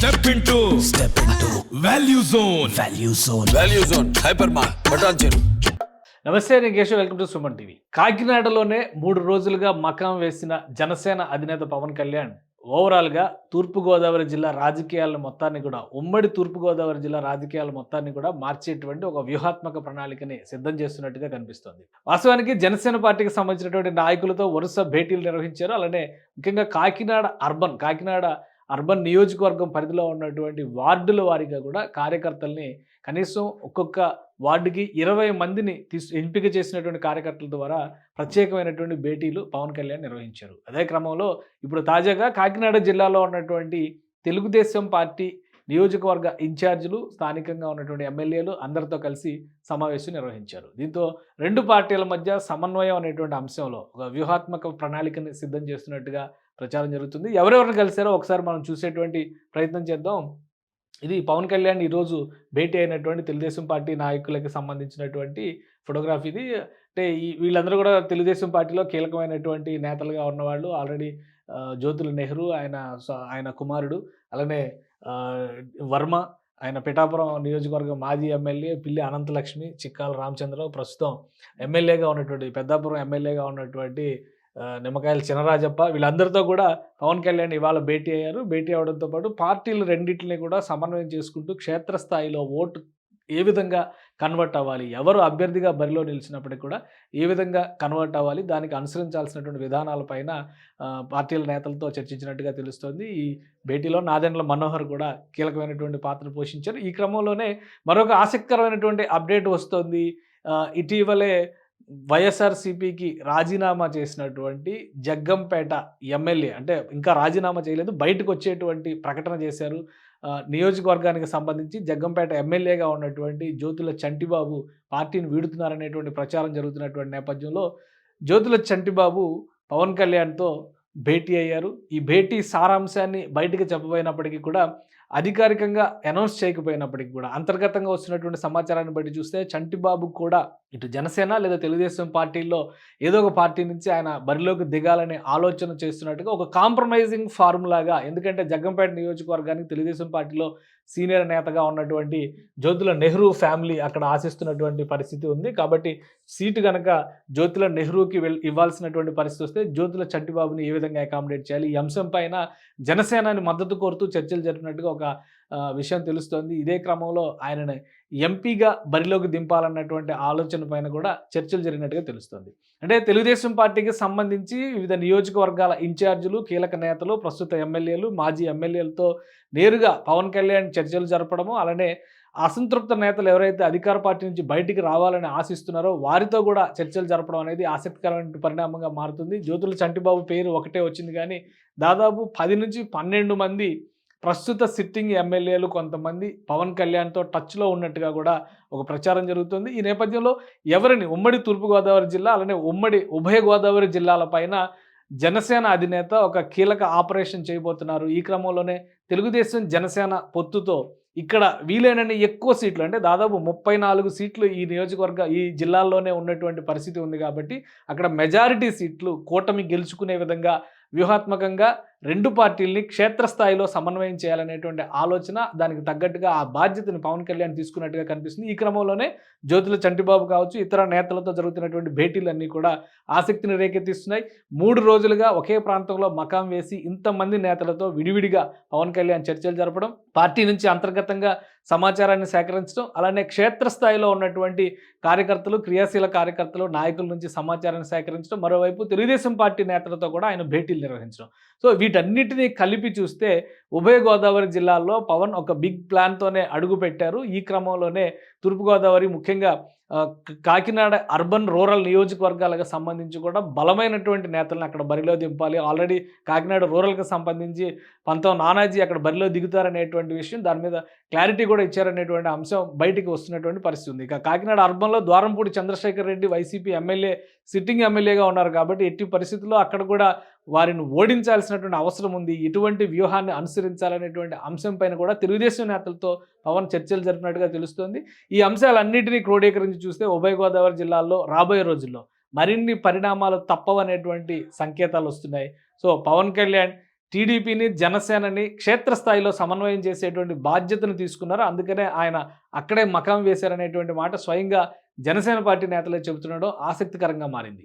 Step into step into value zone value zone value zone hyper మార్ బటాన్ చెరు నమస్తే నేను Keshav welcome to Suman TV. కాకినాడలోనే మూడు రోజులుగా మకాం వేసిన జనసేన అధినేత పవన్ కళ్యాణ్ ఓవరాల్గా తూర్పుగోదావరి జిల్లా రాజకీయాల మొత్తాన్ని కూడా ఉమ్మడి తూర్పుగోదావరి జిల్లా రాజకీయాల మొత్తాన్ని కూడా మార్చేటువంటి ఒక వ్యూహాత్మక ప్రణాళికని సిద్ధం చేస్తున్నట్టుగా కనిపిస్తోంది. వాస్తవానికి జనసేన పార్టీకి సంబంధించినటువంటి నాయకులతో వరుస భేటీలు నిర్వహించారు. అలానే ముఖ్యంగా కాకినాడ అర్బన్ కాకినాడ అర్బన్ నియోజకవర్గం పరిధిలో ఉన్నటువంటి వార్డుల వారీగా కూడా కార్యకర్తల్ని కనీసం ఒక్కొక్క వార్డుకి ఇరవై మందిని తీసు ఎంపిక చేసినటువంటి కార్యకర్తల ద్వారా ప్రత్యేకమైనటువంటి భేటీలు పవన్ కళ్యాణ్ నిర్వహించారు. అదే క్రమంలో ఇప్పుడు తాజాగా కాకినాడ జిల్లాలో ఉన్నటువంటి తెలుగుదేశం పార్టీ నియోజకవర్గ ఇన్ఛార్జీలు స్థానికంగా ఉన్నటువంటి ఎమ్మెల్యేలు అందరితో కలిసి సమావేశం నిర్వహించారు. దీంతో రెండు పార్టీల మధ్య సమన్వయం అనేటువంటి అంశంలో ఒక వ్యూహాత్మక ప్రణాళికని సిద్ధం చేస్తున్నట్టుగా ప్రచారం జరుగుతుంది. ఎవరెవరిని కలిశారో ఒకసారి మనం చూసేటువంటి ప్రయత్నం చేద్దాం. ఇది పవన్ కళ్యాణ్ ఈరోజు భేటీ అయినటువంటి తెలుగుదేశం పార్టీ నాయకులకు సంబంధించినటువంటి ఫోటోగ్రఫీ ఇది. అంటే ఈ వీళ్ళందరూ కూడా తెలుగుదేశం పార్టీలో కీలకమైనటువంటి నేతలుగా ఉన్నవాళ్ళు. ఆల్రెడీ జ్యోతుల నెహ్రూ ఆయన ఆయన కుమారుడు. అలానే వర్మ ఆయన పిఠాపురం నియోజకవర్గం మాజీ ఎమ్మెల్యే పిల్లి అనంతలక్ష్మి చిక్కాల రామచంద్రరావు. ప్రస్తుతం ఎమ్మెల్యేగా ఉన్నటువంటి పెద్దాపురం ఎమ్మెల్యేగా ఉన్నటువంటి నిమ్మకాయల చినరాజప్ప వీళ్ళందరితో కూడా పవన్ కళ్యాణ్ ఇవాళ భేటీ అయ్యారు. భేటీ అవడంతో పాటు పార్టీలు రెండింటిని కూడా సమన్వయం చేసుకుంటూ క్షేత్రస్థాయిలో ఓటు ఏ విధంగా కన్వర్ట్ అవ్వాలి ఎవరు అభ్యర్థిగా బరిలో నిలిచినప్పటికీ కూడా ఏ విధంగా కన్వర్ట్ అవ్వాలి దానికి అనుసరించాల్సినటువంటి విధానాలపైన పార్టీల నేతలతో చర్చించినట్టుగా తెలుస్తోంది. ఈ భేటీలో నాదెండ్ల మనోహర్ కూడా కీలకమైనటువంటి పాత్ర పోషించారు. ఈ క్రమంలోనే మరొక ఆసక్తికరమైనటువంటి అప్డేట్ వస్తోంది. ఇటీవలే వైఎస్ఆర్సీపీకి రాజీనామా చేసినటువంటి జగ్గంపేట ఎమ్మెల్యే అంటే ఇంకా రాజీనామా చేయలేదు బయటకు వచ్చేటువంటి ప్రకటన చేశారు. నియోజకవర్గానికి సంబంధించి జగ్గంపేట ఎమ్మెల్యేగా ఉన్నటువంటి జ్యోతుల చంటిబాబు పార్టీని వీడుతున్నారనేటువంటి ప్రచారం జరుగుతున్నటువంటి నేపథ్యంలో జ్యోతుల చంటిబాబు పవన్ కళ్యాణ్తో భేటీ అయ్యారు. ఈ భేటీ సారాంశాన్ని బయటికి చెప్పబోయినప్పటికీ కూడా అధికారికంగా అనౌన్స్ చేయకపోయినప్పటికీ కూడా అంతర్గతంగా వస్తున్నటువంటి సమాచారాన్ని బట్టి చూస్తే చంటిబాబు కూడా ఇటు జనసేన లేదా తెలుగుదేశం పార్టీల్లో ఏదో ఒక పార్టీ నుంచి ఆయన బరిలోకి దిగాలనే ఆలోచన చేస్తున్నట్టుగా ఒక కాంప్రమైజింగ్ ఫార్ములాగా ఎందుకంటే జగ్గంపేట నియోజకవర్గానికి తెలుగుదేశం పార్టీలో సీనియర్ నేతగా ఉన్నటువంటి జ్యోతుల నెహ్రూ ఫ్యామిలీ అక్కడ ఆశిస్తున్నటువంటి పరిస్థితి ఉంది. కాబట్టి సీటు కనుక జ్యోతుల నెహ్రూకి వెల్ ఇవ్వాల్సినటువంటి పరిస్థితి వస్తే జ్యోతుల చంటిబాబుని ఏ విధంగా అకామిడేట్ చేయాలి? ఈ అంశం పైన మద్దతు కోరుతూ చర్చలు జరిపినట్టుగా ఒక విషయం తెలుస్తోంది. ఇదే క్రమంలో ఆయనను ఎంపీగా బరిలోకి దింపాలన్నటువంటి ఆలోచన పైన కూడా చర్చలు జరిగినట్టుగా తెలుస్తోంది. అంటే తెలుగుదేశం పార్టీకి సంబంధించి వివిధ నియోజకవర్గాల ఇన్ఛార్జీలు కీలక నేతలు ప్రస్తుత ఎమ్మెల్యేలు మాజీ ఎమ్మెల్యేలతో నేరుగా పవన్ కళ్యాణ్ చర్చలు జరపడము అలానే అసంతృప్త నేతలు ఎవరైతే అధికార పార్టీ నుంచి బయటికి రావాలని ఆశిస్తున్నారో వారితో కూడా చర్చలు జరపడం అనేది ఆసక్తికరమైన పరిణామంగా మారుతుంది. జ్యోతుల చంటిబాబు పేరు ఒకటే వచ్చింది కానీ దాదాపు పది నుంచి పన్నెండు మంది ప్రస్తుత సిట్టింగ్ ఎమ్మెల్యేలు కొంతమంది పవన్ కళ్యాణ్తో టచ్లో ఉన్నట్టుగా కూడా ఒక ప్రచారం జరుగుతుంది. ఈ నేపథ్యంలో ఎవరిని? ఉమ్మడి తూర్పుగోదావరి జిల్లా అలానే ఉమ్మడి ఉభయ గోదావరి జిల్లాల పైన జనసేన అధినేత ఒక కీలక ఆపరేషన్ చేయబోతున్నారు. ఈ క్రమంలోనే తెలుగుదేశం జనసేన పొత్తుతో ఇక్కడ వీలైనన్ని ఎక్కువ సీట్లు అంటే దాదాపు ముప్పై నాలుగు సీట్లు ఈ నియోజకవర్గ ఈ జిల్లాల్లోనే ఉన్నటువంటి పరిస్థితి ఉంది కాబట్టి అక్కడ మెజారిటీ సీట్లు కూటమి గెలుచుకునే విధంగా వ్యూహాత్మకంగా రెండు పార్టీల్ని క్షేత్రస్థాయిలో సమన్వయం చేయాలనేటువంటి ఆలోచన దానికి తగ్గట్టుగా ఆ బాధ్యతను పవన్ కళ్యాణ్ తీసుకున్నట్టుగా కనిపిస్తుంది. ఈ క్రమంలోనే జ్యోతుల చంటిబాబు కావచ్చు ఇతర నేతలతో జరుగుతున్నటువంటి భేటీలన్నీ కూడా ఆసక్తిని రేకెత్తిస్తున్నాయి. మూడు రోజులుగా ఒకే ప్రాంతంలో మకాం వేసి ఇంతమంది నేతలతో విడివిడిగా పవన్ కళ్యాణ్ చర్చలు జరపడం పార్టీ నుంచి అంతర్గతంగా సమాచారాన్ని సేకరించడం అలానే క్షేత్రస్థాయిలో ఉన్నటువంటి కార్యకర్తలు క్రియాశీల కార్యకర్తలు నాయకుల నుంచి సమాచారాన్ని సేకరించడం మరోవైపు తెలుగుదేశం పార్టీ నేతలతో కూడా ఆయన భేటీలు నిర్వహించడం. సో వీటన్నిటినీ కలిపి చూస్తే ఉభయ గోదావరి జిల్లాల్లో పవన్ ఒక బిగ్ ప్లాన్తోనే అడుగు పెట్టారు ఈ క్రమంలోనే తూర్పుగోదావరి ముఖ్యంగా కాకినాడ అర్బన్ రూరల్ నియోజకవర్గాలకు సంబంధించి కూడా బలమైనటువంటి నేతలను అక్కడ బరిలో దింపాలి. ఆల్రెడీ కాకినాడ రూరల్కి సంబంధించి పంతం నానాజీ అక్కడ బరిలో దిగుతారనేటువంటి విషయం దాని మీద క్లారిటీ కూడా ఇచ్చారనేటువంటి అంశం బయటికి వస్తున్నటువంటి పరిస్థితి ఉంది. ఇక కాకినాడ అర్బన్లో Dwarampudi Chandrasekhar Reddy YCP MLA sitting ఎమ్మెల్యేగా ఉన్నారు కాబట్టి ఎట్టి పరిస్థితుల్లో అక్కడ కూడా వారిని ఓడించాల్సినటువంటి అవసరం ఉంది. ఇటువంటి వ్యూహాన్ని అనుసరించాలనేటువంటి అంశం పైన కూడా తెలుగుదేశం నేతలతో పవన్ చర్చలు జరిపినట్టుగా తెలుస్తోంది. ఈ అంశాలన్నింటినీ క్రోడీకరించి చూస్తే ఉభయ గోదావరి జిల్లాల్లో రాబోయే రోజుల్లో మరిన్ని పరిణామాలు తప్పవనేటువంటి సంకేతాలు వస్తున్నాయి. సో పవన్ కళ్యాణ్ టీడీపీని జనసేనని క్షేత్రస్థాయిలో సమన్వయం చేసేటువంటి బాధ్యతను తీసుకున్నారు. అందుకనే ఆయన అక్కడే మకాం వేశారనేటువంటి మాట స్వయంగా జనసేన పార్టీ నేతలే చెబుతుండడం ఆసక్తికరంగా మారింది.